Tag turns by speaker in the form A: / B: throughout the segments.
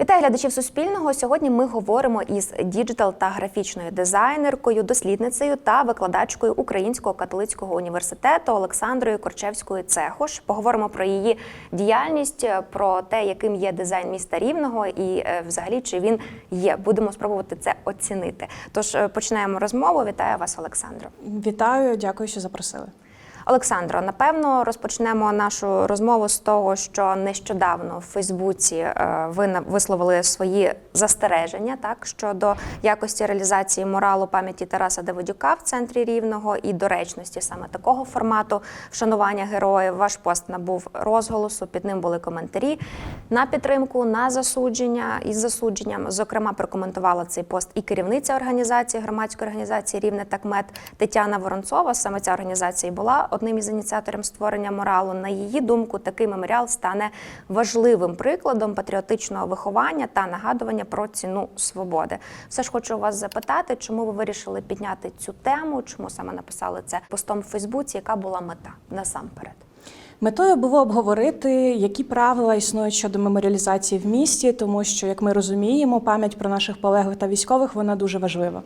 A: Вітаю глядачів Суспільного. Сьогодні ми говоримо із діджитал та графічною дизайнеркою, дослідницею та викладачкою Українського католицького університету Олександрою Корчевською Цехош. Поговоримо про її діяльність, про те, яким є дизайн міста Рівного, і е, взагалі чи він є. Будемо спробувати це оцінити. Тож е, починаємо розмову. Вітаю вас, Олександро.
B: Вітаю, дякую, що запросили.
A: Олександро, напевно, розпочнемо нашу розмову з того, що нещодавно в Фейсбуці е, ви висловили свої застереження так щодо якості реалізації моралу пам'яті Тараса Давидюка в центрі рівного і доречності саме такого формату вшанування героїв. Ваш пост набув розголосу. Під ним були коментарі на підтримку, на засудження із засудженням. Зокрема, прокоментувала цей пост і керівниця організації громадської організації Рівне Такмет Тетяна Воронцова. Саме ця організація і була одним із ініціаторів створення моралу. На її думку, такий меморіал стане важливим прикладом патріотичного виховання та нагадування про ціну свободи. Все ж хочу вас запитати, чому ви вирішили підняти цю тему? Чому саме написали це постом в Фейсбуці? Яка була мета насамперед?
B: Метою було обговорити, які правила існують щодо меморіалізації в місті, тому що, як ми розуміємо, пам'ять про наших полеглих та військових вона дуже важлива.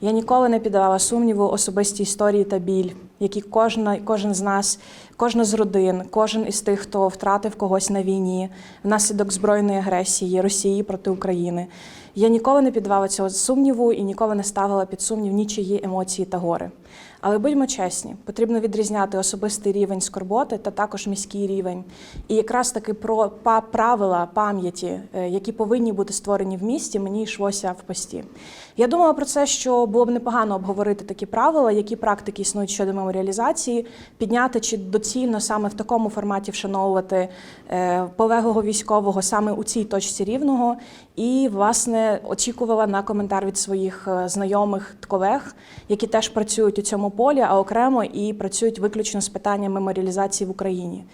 B: Я ніколи не піддавала сумніву особисті історії та біль, які кожна, кожен з нас, кожна з родин, кожен із тих, хто втратив когось на війні внаслідок збройної агресії Росії проти України. Я ніколи не піддавала цього сумніву і ніколи не ставила під сумнів нічиї емоції та гори. Але будьмо чесні, потрібно відрізняти особистий рівень скорботи та також міський рівень. І якраз таки про правила пам'яті, е, які повинні бути створені в місті, мені йшлося в пості. Я думала про це, що було б непогано обговорити такі правила, які практики існують щодо меморіалізації, підняти чи доцільно саме в такому форматі вшановувати е, полеглого військового саме у цій точці рівного. І, власне, очікувала на коментар від своїх е, знайомих колег, які теж працюють у цьому полі, а окремо і працюють виключно з питанням меморіалізації в Україні.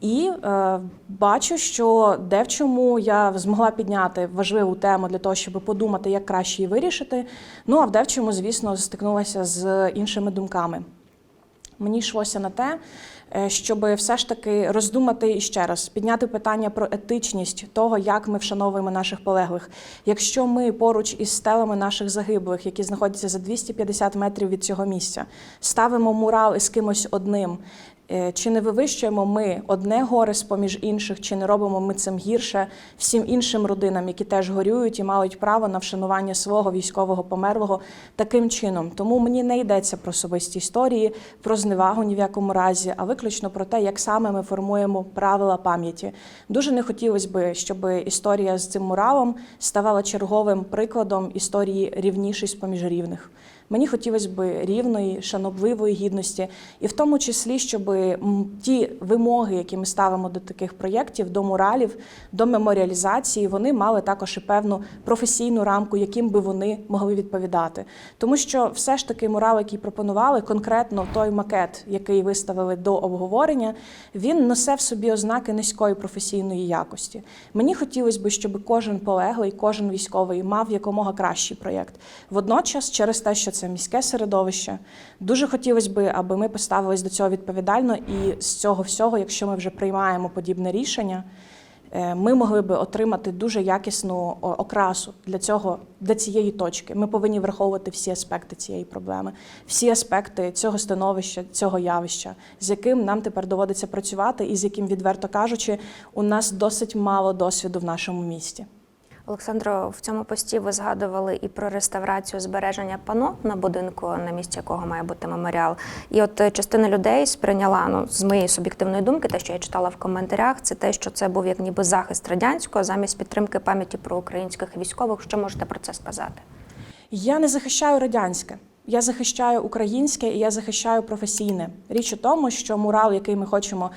B: І е, бачу, що де в чому я змогла підняти важливу тему для того, щоб подумати, як краще її вирішити. Ну а в де чому, звісно, стикнулася з іншими думками. Мені йшлося на те, е, щоб все ж таки роздумати і ще раз, підняти питання про етичність того, як ми вшановуємо наших полеглих. Якщо ми поруч із стелами наших загиблих, які знаходяться за 250 метрів від цього місця, ставимо мурал із кимось одним. Е, Чи не вивищуємо ми одне горе з поміж інших, чи не робимо ми цим гірше всім іншим родинам, які теж горюють і мають право на вшанування свого військового померлого таким чином? Тому мені не йдеться про особисті історії, про зневагу ні в якому разі, а виключно про те, як саме ми формуємо правила пам'яті. Дуже не хотілося б, щоб історія з цим муралом ставала черговим прикладом історії рівнішість поміж рівних. Мені хотілося б рівної, шанобливої гідності, і в тому числі, щоб ті вимоги, які ми ставимо до таких проєктів, до муралів, до меморіалізації, вони мали також і певну професійну рамку, яким би вони могли відповідати. Тому що все ж таки мурал, який пропонували, конкретно той макет, який виставили до обговорення, він несе в собі ознаки низької професійної якості. Мені хотілося б, щоб кожен полеглий, кожен військовий мав якомога кращий проєкт. Водночас, через те, що це міське середовище, дуже хотілося б, аби ми поставились до цього відповідально, і з цього всього, якщо ми вже приймаємо подібне рішення. е, Ми могли би отримати дуже якісну окрасу для цього для цієї точки. Ми повинні враховувати всі аспекти цієї проблеми, всі аспекти цього становища, цього явища, з яким нам тепер доводиться працювати, і з яким, відверто кажучи, у нас досить мало досвіду в нашому місті.
A: Олександро, в цьому пості ви згадували і про реставрацію збереження пано на будинку, на місці якого має бути меморіал. І от е, частина людей сприйняла ну з моєї суб'єктивної думки, те, що я читала в коментарях, це те, що це був як ніби захист радянського замість підтримки пам'яті про українських військових. Що можете про це сказати?
B: Я не захищаю радянське. Я захищаю українське і я захищаю професійне. Річ у тому, що мурал, який ми хочемо,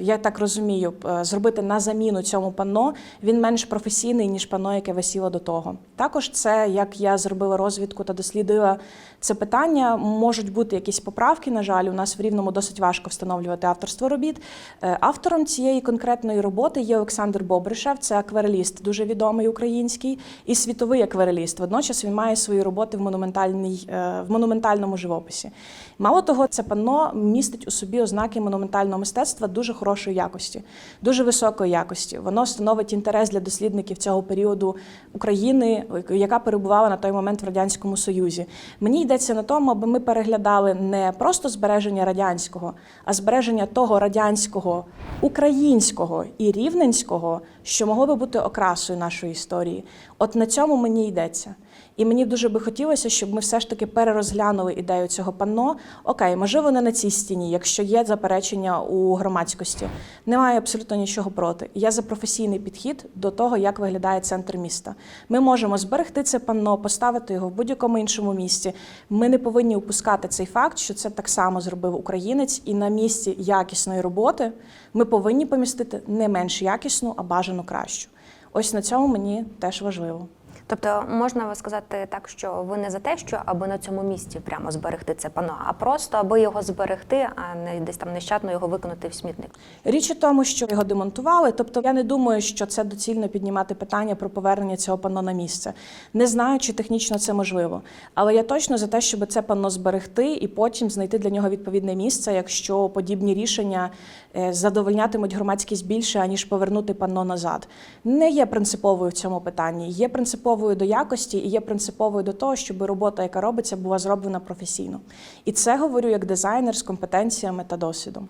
B: я так розумію, е, зробити на заміну цьому панно, він менш професійний ніж панно, яке висіло до того. Також це, як я зробила розвідку та дослідила це питання, можуть бути якісь поправки. На жаль, у нас в рівному досить важко встановлювати авторство робіт. Е, Автором цієї конкретної роботи є Олександр Бобришев, це аквареліст, дуже відомий український і світовий аквареліст. Водночас він має свої роботи в монументальній е, в монументальному живописі. Мало того, це панно містить у собі ознаки монументального мистецтва. дуже хорошої якості, дуже високої якості. Воно становить інтерес для дослідників цього періоду України, яка перебувала на той момент в радянському союзі. Мені йдеться на тому, аби ми переглядали не просто збереження радянського, а збереження того радянського, українського і рівненського, що могло би бути окрасою нашої історії. От на цьому мені йдеться. І мені дуже би хотілося, щоб ми все ж таки перерозглянули ідею цього панно. Окей, можливо, не на цій стіні, якщо є заперечення у громадськості. Немає абсолютно нічого проти. Я за професійний підхід до того, як виглядає центр міста. Ми можемо зберегти це панно, поставити його в будь-якому іншому місці. Ми не повинні упускати цей факт, що це так само зробив українець, і на місці якісної роботи ми повинні помістити не менш якісну, а бажану кращу. Ось на цьому мені теж важливо.
A: Тобто можна сказати так, що ви не за те, що аби на цьому місці прямо зберегти це пано, а просто аби його зберегти, а не десь там нещадно його викинути в смітник.
B: Річ у тому, що його демонтували. Тобто, я не думаю, що це доцільно піднімати питання про повернення цього панно на місце. Не знаю, чи технічно це можливо. Але я точно за те, щоб це панно зберегти і потім знайти для нього відповідне місце, якщо подібні рішення е, задовольнятимуть громадськість більше, аніж повернути панно назад. Не є принциповою в цьому питанні. Є принциповою до якості і є принциповою до того, щоб робота, яка робиться, була зроблена професійно. І це говорю як дизайнер з компетенціями та досвідом.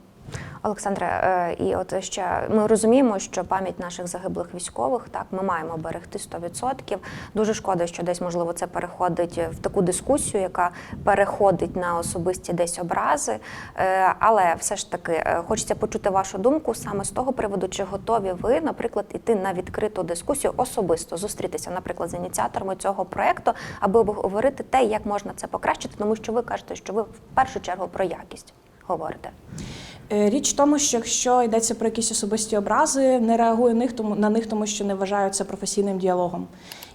A: Олександре, е, і от ще ми розуміємо, що пам'ять наших загиблих військових так ми маємо берегти 100%. Дуже шкода, що десь можливо це переходить в таку дискусію, яка переходить на особисті десь образи. Е, Але все ж таки е, хочеться почути вашу думку саме з того приводу, чи готові ви, наприклад, іти на відкриту дискусію особисто зустрітися, наприклад, з ініціаторами цього проекту, аби обговорити те, як можна це покращити, тому що ви кажете, що ви в першу чергу про якість говорите.
B: Е, Річ в тому, що якщо йдеться про якісь особисті образи, не тому, на них, тому що не вважаю це професійним діалогом.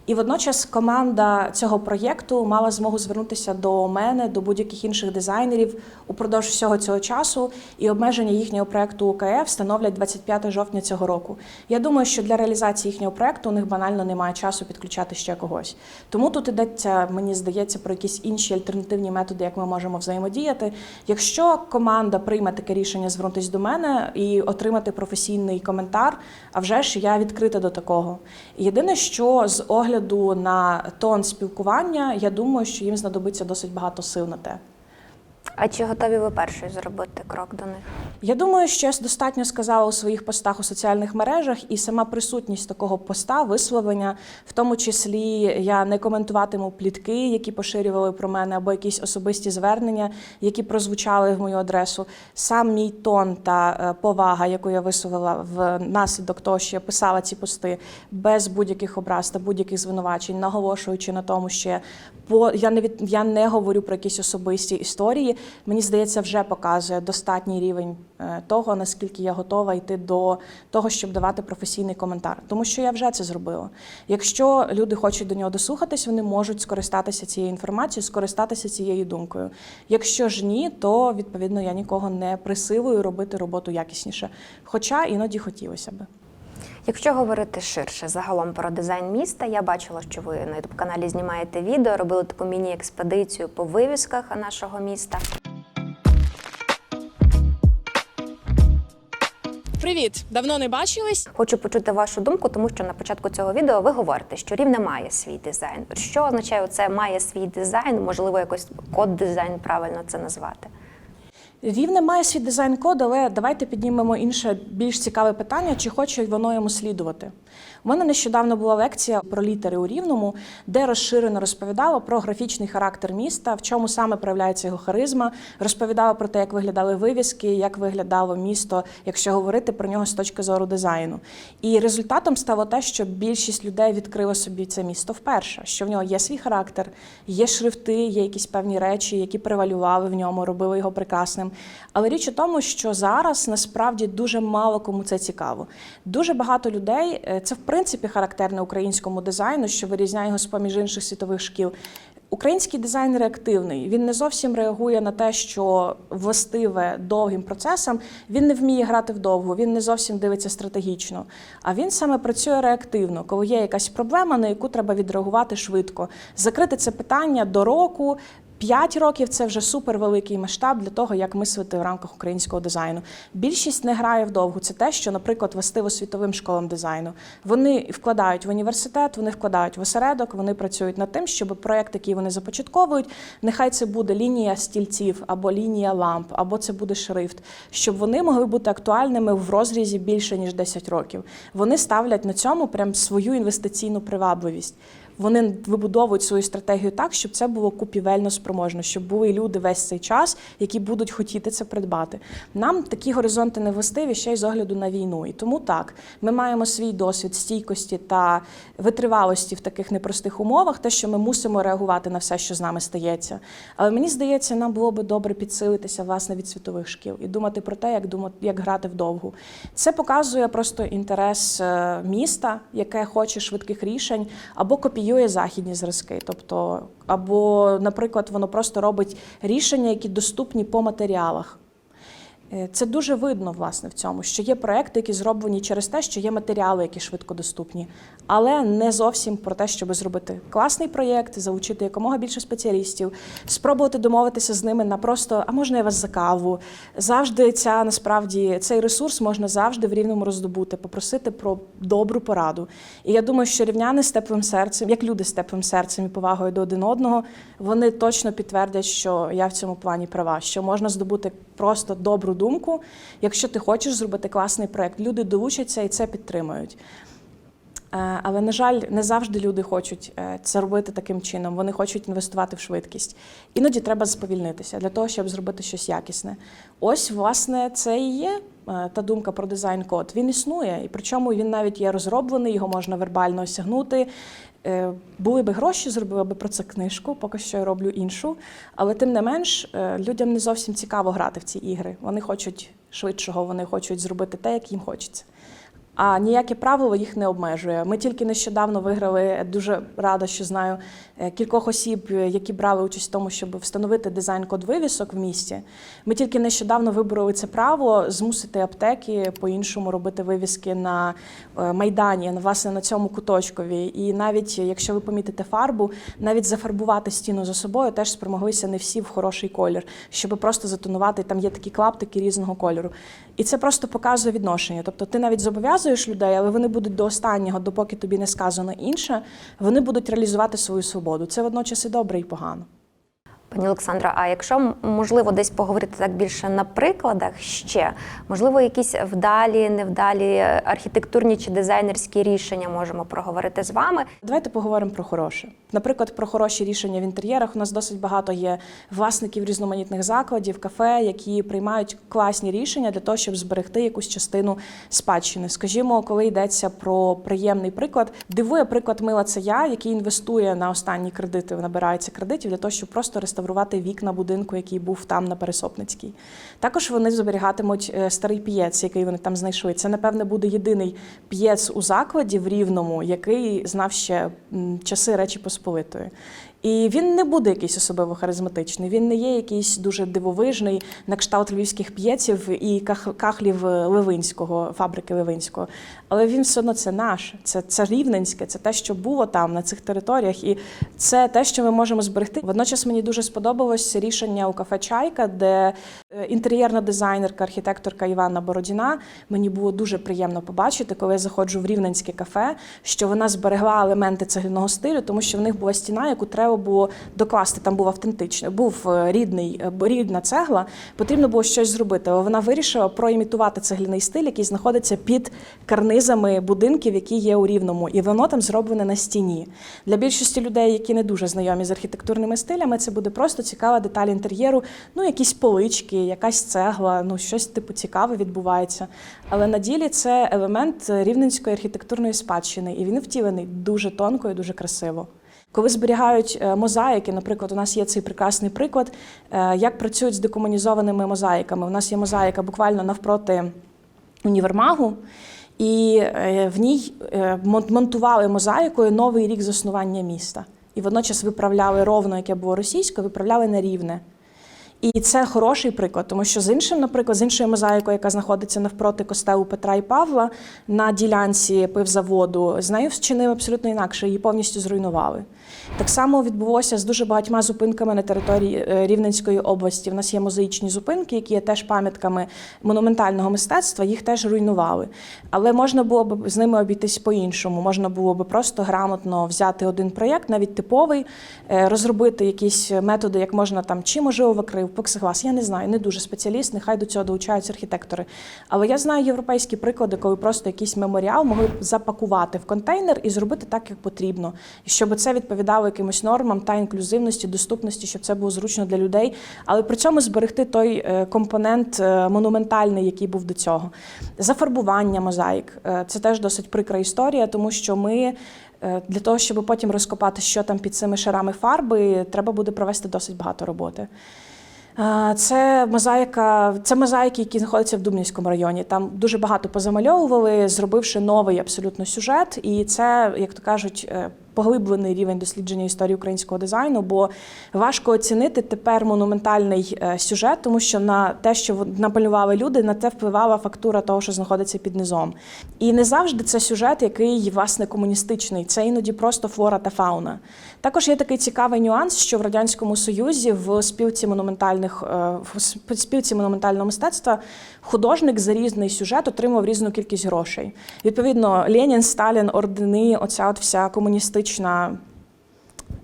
B: І водночас команда цього проєкту мала змогу звернутися до мене, до будь-яких інших дизайнерів упродовж всього цього часу, і обмеження їхнього проєкту УКФ становлять 25 жовтня цього року. Я думаю, що для реалізації їхнього проєкту у них банально немає часу підключати ще когось. Тому тут йдеться, мені здається, про якісь інші альтернативні методи, як ми можемо взаємодіяти. Якщо команда прийме таке рішення звернутися до мене і отримати професійний коментар, а вже ж я відкрита до такого. Єдине, що з огляду на тон спілкування, я думаю, що їм знадобиться досить багато сил на те.
A: А чи готові ви першою зробити крок до них?
B: Я думаю, що я достатньо сказала у своїх постах у соціальних мережах, і сама присутність такого поста, висловлення, в тому числі я не коментуватиму плітки, які поширювали про мене, або якісь особисті звернення, які прозвучали в мою адресу. Сам мій тон та е, повага, яку я висловила в наслідок того, що я писала ці пости без будь-яких образ та будь-яких звинувачень, наголошуючи на тому, що я не від я не говорю про якісь особисті історії. Мені здається, вже показує достатній рівень е, того, наскільки я готова йти до того, щоб давати професійний коментар, тому що я вже це зробила. Якщо люди хочуть до нього дослухатись, вони можуть скористатися цією інформацією, скористатися цією думкою. Якщо ж ні, то відповідно я нікого не присилую робити роботу якісніше. Хоча іноді хотілося би.
A: Якщо говорити ширше загалом про дизайн міста, я бачила, що ви на youtube каналі знімаєте відео, робили таку міні-експедицію по вивісках нашого міста.
C: Привіт! Давно не бачились?
A: Хочу почути вашу думку, тому що на початку цього відео ви говорите, що рівне має свій дизайн. Що означає це має свій дизайн? Можливо, якось код дизайн правильно це назвати.
B: Рівне має свій дизайн-код, але давайте піднімемо інше більш цікаве питання, чи хоче воно йому слідувати. У мене нещодавно була лекція про літери у рівному, де розширено розповідало про графічний характер міста, в чому саме проявляється його харизма, розповідала про те, як виглядали вивіски, як виглядало місто, якщо говорити про нього з точки зору дизайну. І результатом стало те, що більшість людей відкрила собі це місто вперше, що в нього є свій характер, є шрифти, є якісь певні речі, які превалювали в ньому, робили його прекрасним. Але річ у тому, що зараз насправді дуже мало кому це цікаво. Дуже багато людей е, це в принципі характерне українському дизайну, що вирізняє його з поміж інших світових шкіл. Український дизайн реактивний. Він не зовсім реагує на те, що властиве довгим процесам. Він не вміє грати вдовго, він не зовсім дивиться стратегічно. А він саме працює реактивно, коли є якась проблема, на яку треба відреагувати швидко, закрити це питання до року. П'ять років це вже супервеликий масштаб для того, як мислити в рамках українського дизайну. Більшість не грає вдовгу. Це те, що, наприклад, властиво світовим школам дизайну. Вони вкладають в університет, вони вкладають в осередок, вони працюють над тим, щоб проект, який вони започатковують, нехай це буде лінія стільців або лінія ламп, або це буде шрифт, щоб вони могли бути актуальними в розрізі більше ніж 10 років. Вони ставлять на цьому прям свою інвестиційну привабливість. Вони вибудовують свою стратегію так, щоб це було купівельно спроможно, щоб були люди весь цей час, які будуть хотіти це придбати. Нам такі горизонти не властиві ще й з огляду на війну. І тому так, ми маємо свій досвід стійкості та витривалості в таких непростих умовах, те, що ми мусимо реагувати на все, що з нами стається. Але мені здається, нам було би добре підсилитися власне від світових шкіл і думати про те, як думати, як грати вдовгу. Це показує просто інтерес е, міста, яке хоче швидких рішень, або копіює західні зразки. Тобто, або, наприклад, воно просто робить рішення, які доступні по матеріалах. Е, Це дуже видно, власне, в цьому, що є проекти, які зроблені через те, що є матеріали, які швидко доступні, але не зовсім про те, щоб зробити класний проєкт, залучити якомога більше спеціалістів, спробувати домовитися з ними на просто, а можна я вас за каву. Завжди ця насправді цей ресурс можна завжди в рівному роздобути, попросити про добру пораду. І я думаю, що рівняни з теплим серцем, як люди з теплим серцем і повагою до один одного, вони точно підтвердять, що я в цьому плані права, що можна здобути просто добру думку. Якщо ти хочеш зробити класний проект, люди долучаться і це підтримують. Е, Але, на жаль, не завжди люди хочуть е, це робити таким чином. Вони хочуть інвестувати в швидкість. Іноді треба сповільнитися для того, щоб зробити щось якісне. Ось, власне, це і є е, та думка про дизайн-код. Він існує, і причому він навіть є розроблений, його можна вербально осягнути. Були би гроші, зробила би про це книжку, поки що я роблю іншу. Але тим не менш, людям не зовсім цікаво грати в ці ігри. Вони хочуть швидшого, вони хочуть зробити те, як їм хочеться. А ніяке правило їх не обмежує. Ми тільки нещодавно виграли. Дуже рада, що знаю е, кількох осіб, е, які брали участь в тому, щоб встановити дизайн-код вивісок в місті. Ми тільки нещодавно вибороли це право змусити аптеки по-іншому робити вивіски на е, майдані, власне на цьому куточкові. І навіть якщо ви помітите фарбу, навіть зафарбувати стіну за собою теж спромоглися не всі в хороший колір, щоб просто затонувати. Там є такі клаптики різного кольору. І це просто показує відношення. Тобто ти навіть зобов'язуєш людей, але вони будуть до останнього, допоки тобі не сказано інше, вони будуть реалізувати свою свободу. Це водночас і добре, і погано.
A: Пані Олександра, а якщо можливо десь поговорити так більше на прикладах ще, можливо, якісь вдалі, невдалі архітектурні чи дизайнерські рішення можемо проговорити з вами.
B: Давайте поговоримо про хороше. Наприклад, про хороші рішення в інтер'єрах. У нас досить багато є власників різноманітних закладів, кафе, які приймають класні рішення для того, щоб зберегти якусь частину спадщини. Скажімо, коли йдеться про приємний приклад, дивує приклад мила це я, який інвестує на останні кредити, набирається кредитів для того, щоб просто реставрувати вікна будинку, який був там на Пересопницькій. Також вони зберігатимуть е, старий п'єц, який вони там знайшли. Це, напевне, буде єдиний п'єц у закладі в Рівному, який знав ще часи Речі Посполитої. І він не буде якийсь особливо харизматичний. Він не є якийсь дуже дивовижний на кшталт львівських п'єців і кахлів Левинського, фабрики Левинського. Але він все одно це наше, це, це рівненське, це те, що було там на цих територіях, і це те, що ми можемо зберегти. Водночас мені дуже сподобалось рішення у кафе Чайка, де е, інтер'єрна дизайнерка, архітекторка Івана Бородіна. Мені було дуже приємно побачити, коли я заходжу в рівненське кафе, що вона зберегла елементи цегляного стилю, тому що в них була стіна, яку треба було докласти. Там був автентичний, був е, рідний, е, рідна цегла. Потрібно було щось зробити. Вона вирішила проімітувати цегляний стиль, який знаходиться під карнизами будинків, які є у рівному, і воно там зроблене на стіні. Для більшості людей, які не дуже знайомі з архітектурними стилями, це буде просто цікава деталь інтер'єру. Ну, якісь полички, якась цегла, ну щось типу цікаве відбувається. Але на ділі це елемент рівненської архітектурної спадщини, і він втілений дуже тонко і дуже красиво. Коли зберігають е, мозаїки, наприклад, у нас є цей прекрасний приклад, е, як працюють з декомунізованими мозаїками. У нас є мозаїка буквально навпроти універмагу, і е, в ній монтували мозаїкою новий рік заснування міста. І водночас виправляли ровно, яке було російське, виправляли на рівне. І це хороший приклад, тому що з іншим, наприклад, з іншою мозаїкою, яка знаходиться навпроти костелу Петра і Павла на ділянці пивзаводу, з нею вчинив абсолютно інакше, її повністю зруйнували. Так само відбулося з дуже багатьма зупинками на території е, Рівненської області. У нас є мозаїчні зупинки, які є теж пам'ятками монументального мистецтва, їх теж руйнували. Але можна було б з ними обійтись по-іншому. Можна було б просто грамотно взяти один проєкт, навіть типовий, е, розробити якісь методи, як можна там чи можливо викрив, плексиглас. Я не знаю, не дуже спеціаліст, нехай до цього долучаються архітектори. Але я знаю європейські приклади, коли просто якийсь меморіал могли б запакувати в контейнер і зробити так, як потрібно, щоб це відповідало якимось нормам та інклюзивності, доступності, щоб це було зручно для людей, але при цьому зберегти той е, компонент е, монументальний, який був до цього. Зафарбування мозаїк Е, це теж досить прикра історія, тому що ми. Для того, щоб потім розкопати, що там під цими шарами фарби, треба буде провести досить багато роботи. Це мозаїка, це мозаїки, які знаходяться в Дубнівському районі. Там дуже багато позамальовували, зробивши новий абсолютно сюжет. І це, як то кажуть, поглиблений рівень дослідження історії українського дизайну, бо важко оцінити тепер монументальний е, сюжет, тому що на те, що намалювали люди, на це впливала фактура того, що знаходиться під низом. І не завжди це сюжет, який власне комуністичний. Це іноді просто флора та фауна. Також є такий цікавий нюанс, що в радянському союзі в спілці монументальних е, в спілці монументального мистецтва художник за різний сюжет отримав різну кількість грошей. Відповідно, Ленін, Сталін, ордени, оця от вся комуністична.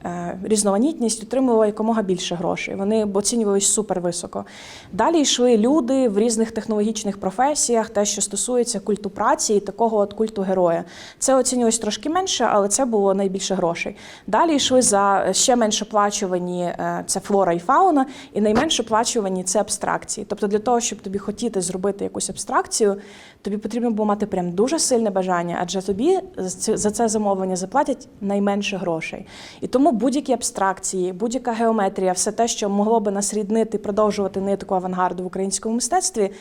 B: Е, Різноманітність отримувала якомога більше грошей. Вони оцінювалися супер високо. Далі йшли люди в різних технологічних професіях, те, що стосується культу праці і такого от культу героя. Це оцінювалось трошки менше, але це було найбільше грошей. Далі йшли за ще менш оплачувані е, це флора і фауна, і найменш оплачувані це абстракції. Тобто, для того, щоб тобі хотіти зробити якусь абстракцію, тобі потрібно було мати прям дуже сильне бажання, адже тобі за це замовлення заплатять найменше грошей. І тому будь-які абстракції, будь-яка геометрія, все те, що могло би нас ріднити, продовжувати нитку авангарду в українському мистецтві.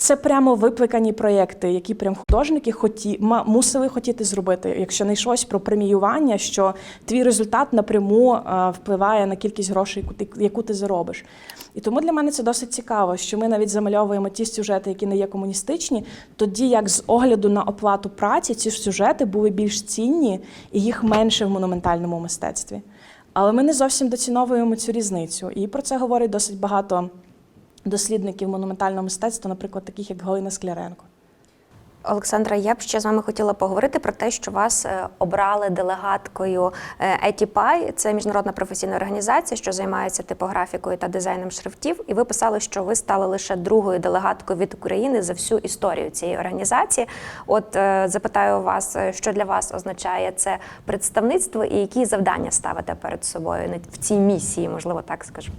B: Це прямо випликані проєкти, які прям художники хоті, мусили хотіти зробити, якщо не йшлось про преміювання, що твій результат напряму е, впливає на кількість грошей, яку ти заробиш. І тому для мене це досить цікаво, що ми навіть замальовуємо ті сюжети, які не є комуністичні, тоді як з огляду на оплату праці ці ж сюжети були більш цінні і їх менше в монументальному мистецтві. Але ми не зовсім доціновуємо цю різницю. І про це говорить досить багато дослідників монументального мистецтва, наприклад, таких як Галина Скляренко.
A: Олександра, я б ще з вами хотіла поговорити про те, що вас е, обрали делегаткою е, Це міжнародна професійна організація, що займається типографікою та дизайном шрифтів. І ви писали, що ви стали лише другою делегаткою від України за всю історію цієї організації. От е, запитаю вас, що для вас означає це представництво і які завдання ставите перед собою в цій місії, можливо, так скажу.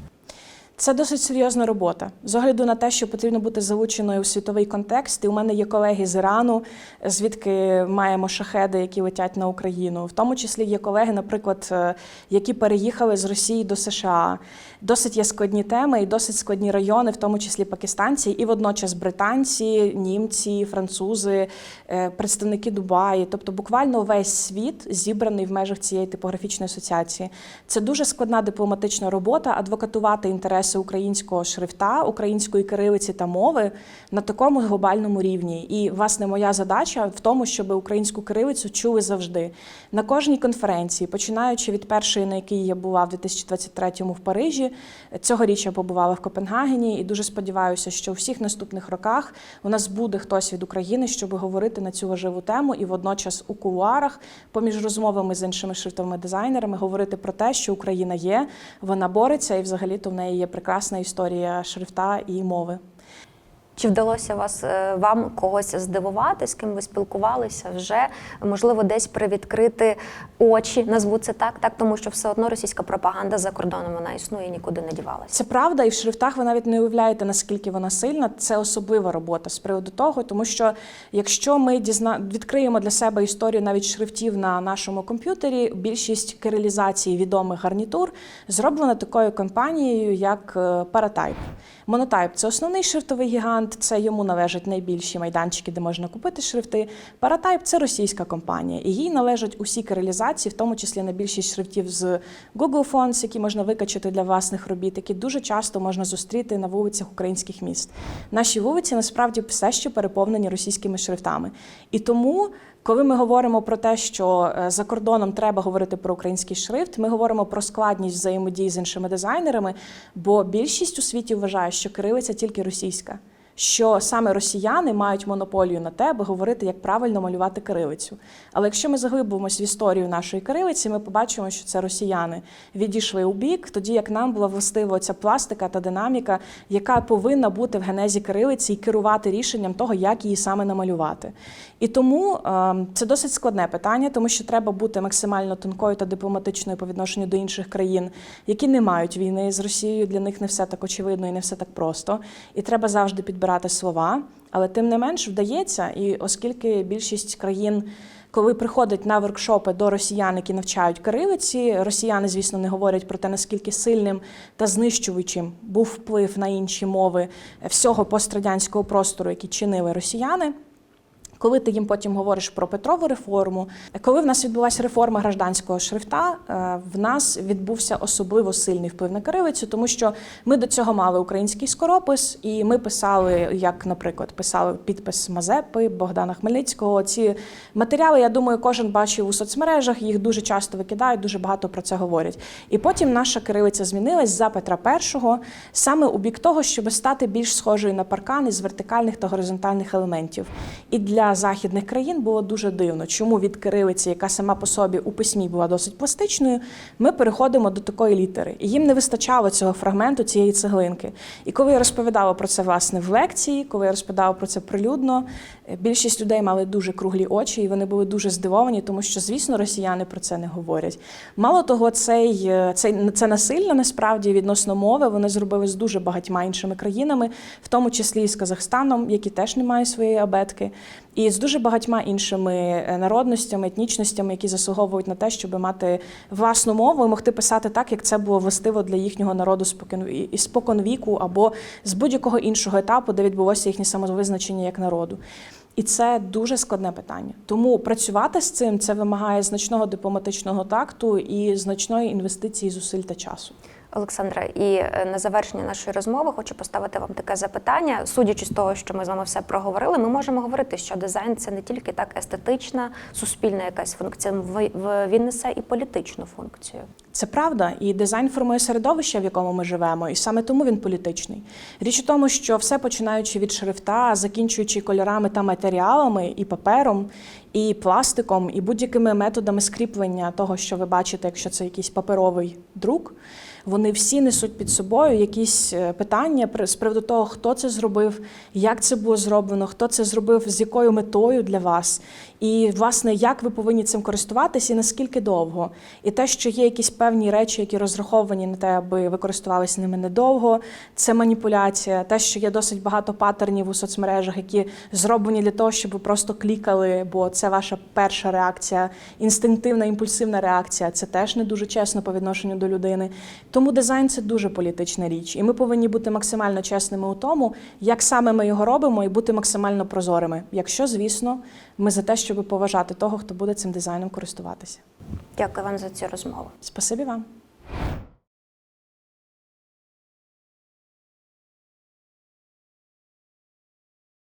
B: Це досить серйозна робота. З огляду на те, що потрібно бути залученою у світовий контекст. І у мене є колеги з Ірану, звідки маємо шахеди, які летять на Україну. В тому числі є колеги, наприклад, е, які переїхали з Росії до США. Досить є складні теми і досить складні райони, в тому числі пакистанці, і водночас британці, німці, французи, е, представники Дубаї. Тобто, буквально весь світ зібраний в межах цієї типографічної асоціації. Це дуже складна дипломатична робота, адвокатувати інтереси українського шрифта, української кирилиці та мови на такому глобальному рівні. І власне моя задача в тому, щоб українську кирилицю чули завжди на кожній конференції, починаючи від першої, на якій я була в 2023-му в Парижі. Цьогоріч я побувала в Копенгагені і дуже сподіваюся, що у всіх наступних роках у нас буде хтось від України, щоб говорити на цю важливу тему, і водночас у кулуарах, поміж розмовами з іншими шрифтовими дизайнерами, говорити про те, що Україна є, вона бореться, і взагалі то в неї є прекрасна історія шрифта і мови.
A: Чи вдалося вас е, вам когось здивувати, з ким ви спілкувалися вже? Можливо, десь привідкрити очі, назву це так, так тому що все одно російська пропаганда за кордоном вона існує нікуди не дівалася.
B: Це правда, і в шрифтах ви навіть не уявляєте, наскільки вона сильна. Це особлива робота з приводу того, тому що якщо ми дізна... відкриємо для себе історію навіть шрифтів на нашому комп'ютері, більшість кирилізацій відомих гарнітур зроблена такою компанією, як е, Paratype. Monotype – це основний шрифтовий гігант. Бранд це йому належать найбільші майданчики, де можна купити шрифти. Паратайп це російська компанія, і їй належать усі кирилізації, в тому числі на більшість шрифтів з Google Fonts, які можна викачати для власних робіт, які дуже часто можна зустріти на вулицях українських міст. Наші вулиці насправді все ще переповнені російськими шрифтами. І тому. Коли ми говоримо про те, що е, за кордоном треба говорити про український шрифт, ми говоримо про складність взаємодії з іншими дизайнерами, бо більшість у світі вважає, що кирилиця тільки російська. Що саме росіяни мають монополію на те, аби говорити, як правильно малювати кирилицю. Але якщо ми заглибимося в історію нашої кирилиці, ми побачимо, що це росіяни відійшли у бік, тоді як нам була властива ця пластика та динаміка, яка повинна бути в генезі кирилиці і керувати рішенням того, як її саме намалювати. І тому е, це досить складне питання, тому що треба бути максимально тонкою та дипломатичною по відношенню до інших країн, які не мають війни з Росією. Для них не все так очевидно і не все так просто. І треба завжди підбирати слова. Але тим не менш вдається, і оскільки більшість країн. Коли приходять на воркшопи до росіян, які навчають кирилиці, росіяни, звісно, не говорять про те, наскільки сильним та знищуючим був вплив на інші мови всього пострадянського простору, які чинили росіяни. Коли ти їм потім говориш про Петрову реформу, коли в нас відбулася реформа гражданського шрифта, е, в нас відбувся особливо сильний вплив на кирилицю, тому що ми до цього мали український скоропис, і ми писали, як, наприклад, писали підпис Мазепи, Богдана Хмельницького. Ці матеріали, я думаю, кожен бачив у соцмережах, їх дуже часто викидають, дуже багато про це говорять. І потім наша кирилиця змінилась за Петра І саме у бік того, щоб стати більш схожою на паркан із вертикальних та горизонтальних елементів. І для західних країн було дуже дивно, чому від кирилиці, яка сама по собі у письмі була досить пластичною, ми переходимо до такої літери. І їм не вистачало цього фрагменту, цієї цеглинки. І коли я розповідала про це власне в лекції, коли я розповідала про це прилюдно, е, більшість людей мали дуже круглі очі, і вони були дуже здивовані, тому що, звісно, росіяни про це не говорять. Мало того, цей, е, цей це насильно насправді відносно мови вони зробили з дуже багатьма іншими країнами, в тому числі і з Казахстаном, який теж не має своєї абетки, і з дуже багатьма іншими е, народностями, етнічностями, які заслуговують на те, щоб мати власну мову і могти писати так, як це було властиво для їхнього народу спокон, віку або з будь-якого іншого етапу, де відбулося їхнє самовизначення як народу. І це дуже складне питання. Тому працювати з цим це вимагає значного дипломатичного такту і значної інвестиції зусиль та часу.
A: Олександра, і е, на завершення нашої розмови хочу поставити вам таке запитання. Судячи з того, що ми з вами все проговорили, ми можемо говорити, що дизайн це не тільки так естетична, суспільна якась функція, він несе і політичну функцію.
B: Це правда, і дизайн формує середовище, в якому ми живемо, і саме тому він політичний. Річ у тому, що все починаючи від шрифта, закінчуючи кольорами та матеріалами, і папером, і пластиком, і будь-якими методами скріплення того, що ви бачите, якщо це якийсь паперовий друк. Вони всі несуть під собою якісь е, питання з приводу того, хто це зробив, як це було зроблено, хто це зробив, з якою метою для вас, і власне як ви повинні цим користуватися і наскільки довго. І те, що є якісь певні речі, які розраховані на те, аби ви користувалися ними недовго, це маніпуляція. Те, що є досить багато паттернів у соцмережах, які зроблені для того, щоб ви просто клікали, бо це ваша перша реакція, інстинктивна, імпульсивна реакція. Це теж не дуже чесно по відношенню до людини. Тому дизайн це дуже політична річ, і ми повинні бути максимально чесними у тому, як саме ми його робимо, і бути максимально прозорими. Якщо, звісно, ми за те, щоб поважати того, хто буде цим дизайном користуватися.
A: Дякую вам за цю розмову.
B: Спасибі вам.